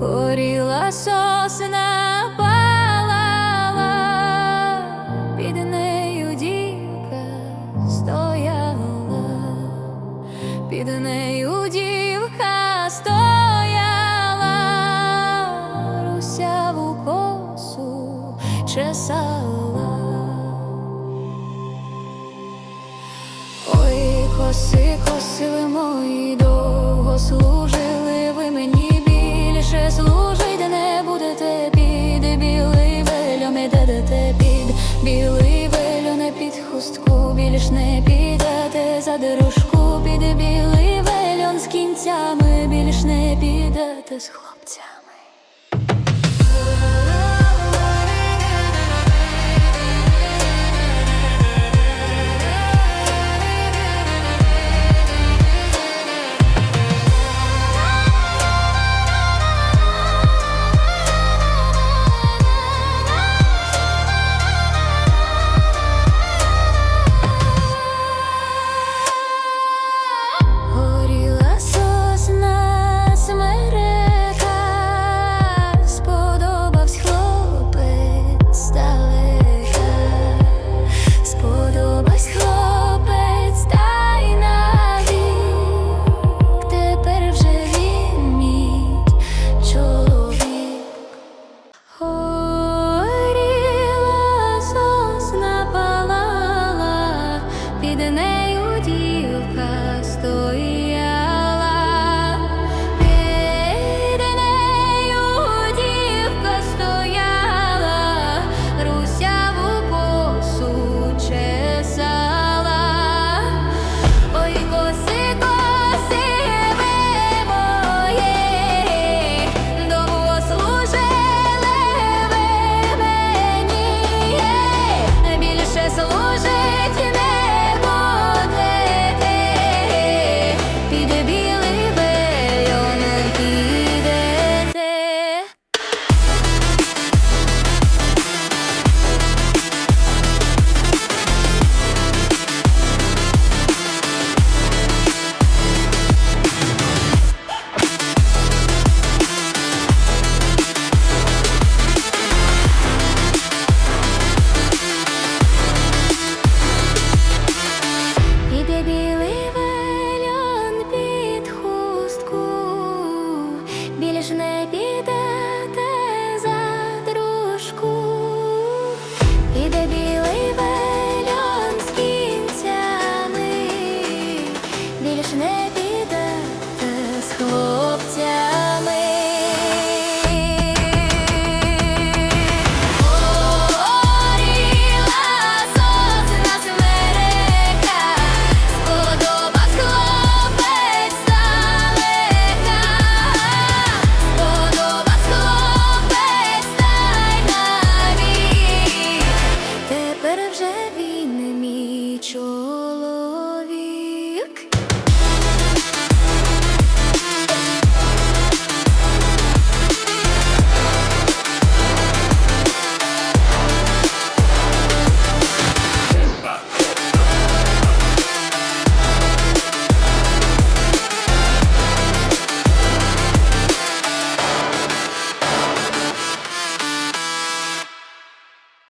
Горіла сосна палала, під нею дівка стояла, під нею дівка чесала. Ой, коси, косили мої довго служили ви мені більше служить, не будете під білий вельом ідете під білий вельо не під хустку, більш не підете за дорожку, під білий вельон з кінцями більш не підете з хлопця.